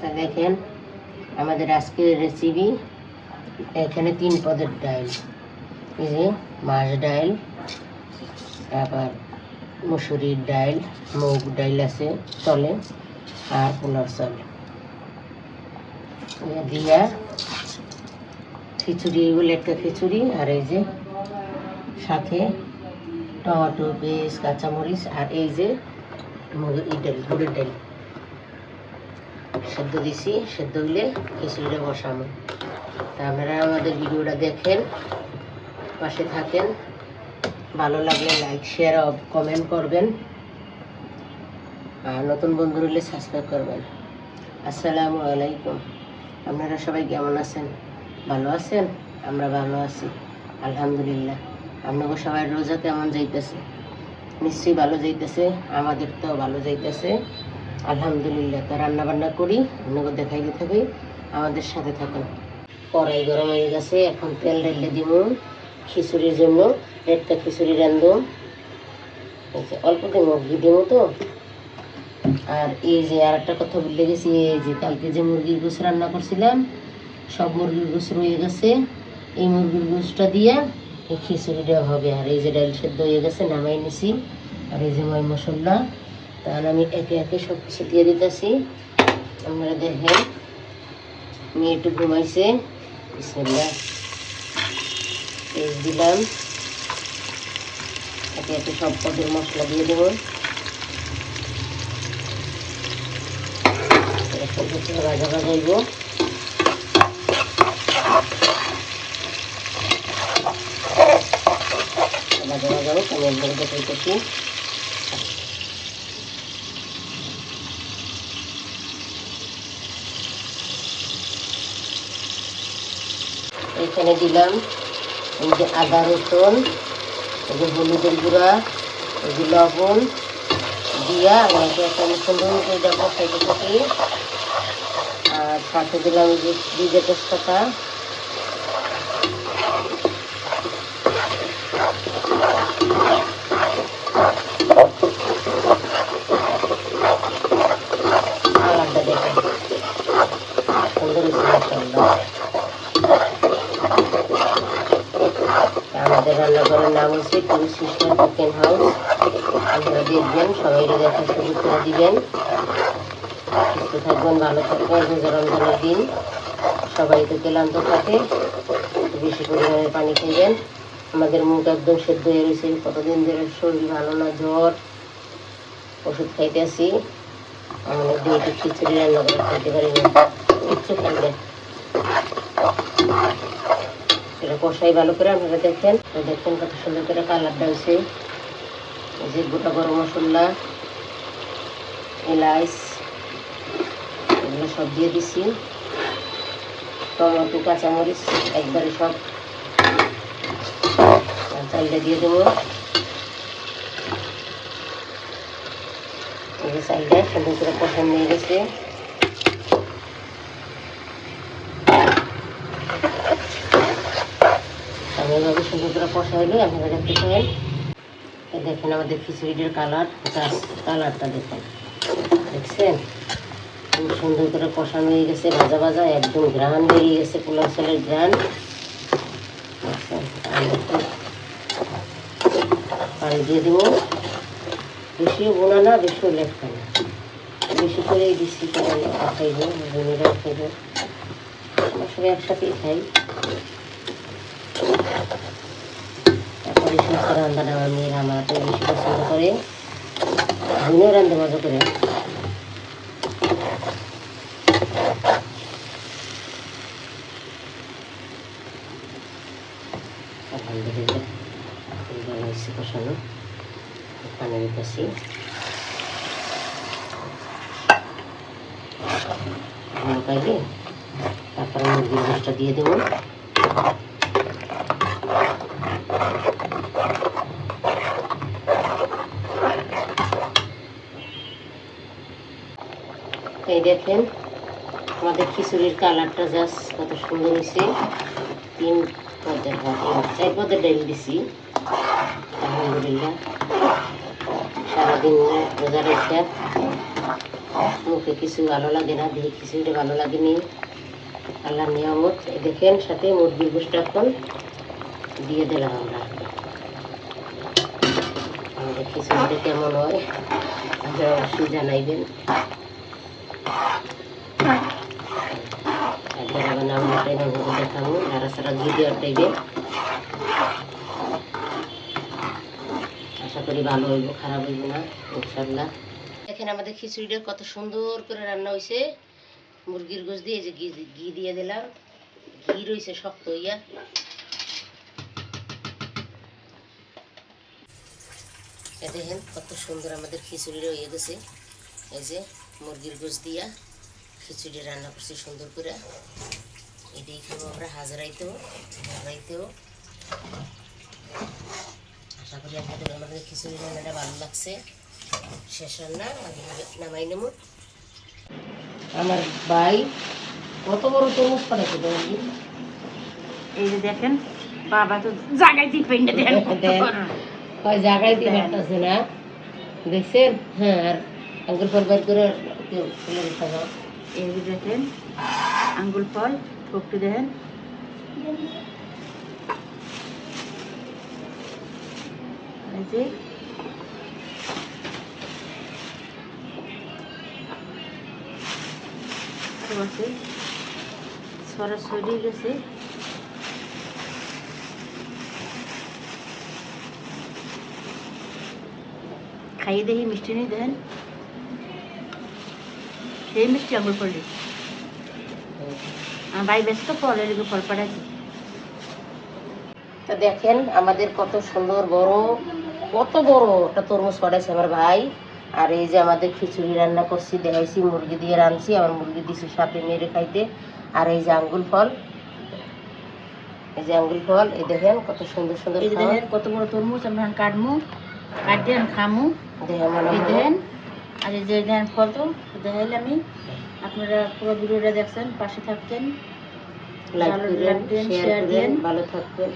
তা দেখেন, আমাদের আজকের রেসিপি এখানে তিন পদের ডাল। এই যে মাছ ডাল, তারপর মুসুরির ডাল, মুগ ডাল আছে চলে আর পোলার চাল। দিয়া খিচুড়ি বলে একটা খিচুড়ি, আর এই যে সাথে টমেটো, পেঁয়াজ, কাঁচামরিচ, আর এই যে মুগের ডাল গুড়ের ডাল। সেদ্ধ দিছি, সেদ্ধ হইলে খিচুড়িটা বসাবো। তা আপনারা আমাদের ভিডিওটা দেখেন, পাশে থাকেন। ভালো লাগলে লাইক শেয়ার কমেন্ট করবেন। আর নতুন বন্ধু হলে সাবস্ক্রাইব করবেন। আসসালামু আলাইকুম। আপনারা সবাই কেমন আছেন? ভালো আছেন? আমরা ভালো আছি, আলহামদুলিল্লাহ। আপনাকে সবাই রোজা কেমন যাইতেছে? নিশ্চয়ই ভালো যাইতেছে, আমাদের তো ভালো যাইতেছে। আলহামদুলিল্লাহ, তো রান্না বান্না করি, আপনাকে দেখাইতে থাকি আমাদের সাথে থাকুন। কড়াই গরম হয়ে গেছে, এখন তেল ঢেলে দিব খিচুড়ির জন্য। একটা খিচুড়ি যে অল্প দিব ঘি দিব তো। আর এই যে আর একটা কথা বললে গেছি, এই যে কালকে যে মুরগির গোস রান্না করছিলাম, সব মুরগির গোস রয়ে গেছে। এই মুরগির গোসটা দিয়ে এই খিচুড়িটা হবে। আর এই যে ডাল সেদ্ধ হয়ে গেছে, নামাই নিছি। আর এই যে ময় মশলা। তাহলে আমি একে একে সব কিছু দিয়ে দিতেছি। আপনারা দেখেন, মেয়ে একটু ঘুমাইছে। দিলাম। একে একে সব পদের মশলা দিয়ে দেবো। এরকম হচ্ছে ভাজা ভাজা ভাজা হোক আমি একবার দেখাইতেছি। এখানে দিলাম এই যে আদা রসুন, এই যে হলুদের গুঁড়া, এই যে লবণ দিয়া আমাকে একটা সুন্দর করে এটা কষাইতে থাকি আর সাথে দিলাম যে দুইটা তেজপাতা। দেখেন। সুন্দর হয়েছে মাশাআল্লাহ। আমাদের রান্নাঘরের নাম হাউস আপনারা দেখবেন দিবেন থাকবেন ভালো রোজা দিন সবাই তো ক্লান্ত থাকে বেশি পরিমাণে পানি আমাদের মুখ একদম সেদ্ধ হয়ে রয়েছে কতদিন ধরে শরীর ভালো না জ্বর ওষুধ খাইতে আসি খিচুড়ি রান্না করে খাইতে পারি না কিচ্ছু খাইবেন কষাই ভালো করে আপনারা দেখেন। দেখেন কত সুন্দর করে কালারটা হয়েছে। যে গোটা গরম মশলা, এলাচ, এগুলো সব দিয়ে দিছি। টমেটো, কাঁচামরিচ, একবারে সব চালটা দিয়ে দেবো। এই চালটা সুন্দর করে কষান নিয়ে গেছে। এভাবে সুন্দর করে কষাইলে আপনারা দেখতে দেখেন আমাদের খিচুড়িটার কালার কালারটা দেখেন। দেখছেন? খুব সুন্দর করে কষানো হয়ে গেছে, ভাজা ভাজা, একদম গ্রান বেরিয়ে গেছে পোলাও চালের গ্রান পানি দিয়ে দেবো। বেশিও বোনা না, বেশিও লেখা না। বেশি করেই দিচ্ছি কারণ খাইব বোনেরাও খাইব। সবাই একসাথেই খাই। তারপরে সমস্ত রান্নাটা আমার মেয়েরা আমার হাতে বেশি পছন্দ করে। আমিও রান্ধতে মজা করে। আলহামদুলিল্লাহ ভালো হয়েছে কষানো পানি দিতেছি তারপরে মুরগির দিয়ে দেবো। দেখেন, আমাদের খিচুড়ির কালারটা জাস্ট কত সুন্দর হয়েছে। তিন পদের চার পদের ডাল দিছি। আলহামদুলিল্লাহ। সারাদিন রোজা রেখে মুখে কিছু ভালো লাগে না দেখে খিচুড়িটা ভালো লাগেনি। আল্লাহ নিয়ামত। দেখেন, সাথে মুরগির গোষ্ঠটা এখন দিয়ে দিলাম আমরা। আমাদের খিচুড়িটা কেমন হয়, আপনারা অবশ্যই জানাইবেন। টাইবে আশা করি ভালো হইব খারাপ হইব না ইনশাল্লাহ দেখেন আমাদের খিচুড়িটা কত সুন্দর করে রান্না হয়েছে মুরগির গোশ দিয়ে যে ঘি ঘি দিয়ে দিলাম। ঘি রয়েছে শক্ত হইয়া দেখেন কত সুন্দর আমাদের খিচুড়িটা হয়ে গেছে। এই যে মুরগির গোশ দিয়া। খিচুড়ি রান্না করছি সুন্দর করে। এটাই খাব আমরা হাজারাইতেও হাজারাইতেও আশা করি আপনাদের আমাদের খিচুড়ি রান্নাটা ভালো লাগছে। শেষ রান্না আমি নামাই নেব। আমার ভাই কত বড় তরমুজ পাঠাচ্ছে এই যে দেখেন বাবা তো পেন্ডে দেন দেন। কয় জায়গায় দিয়ে পাঠাচ্ছে না? দেখছেন? হ্যাঁ আর আঙ্গুল ফল বের করে কেউ এই দেখেন আঙ্গুল ফল ঠোকটি দেখেন। সরাসরি গেছে। খাইয়ে দেখি মিষ্টি নেই দেখেন। সেই মিষ্টি আঙুল আমার ভাই ব্যস্ত ফল এদিকে ফল পাঠাচ্ছি। তো দেখেন আমাদের কত সুন্দর বড় কত বড় একটা তরমুজ পাঠাইছে আমার ভাই। আর এই যে আমাদের খিচুড়ি রান্না করছি দেখাইছি মুরগি দিয়ে রাঁধছি আমার মুরগি দিছি সাথে মেরে খাইতে। আর এই যে আঙ্গুল ফল এই যে আঙ্গুল ফল এই দেখেন কত সুন্দর সুন্দর এই দেখেন কত বড় তরমুজ আমরা কাটমু কাটতে খামু। মনে দেখেন আর এই যে ফল তো দেখাইলে আমি। আপনারা পুরো ভিডিওটা দেখছেন পাশে থাকতেন। লাইক করেন শেয়ার দেন। ভালো থাকবেন।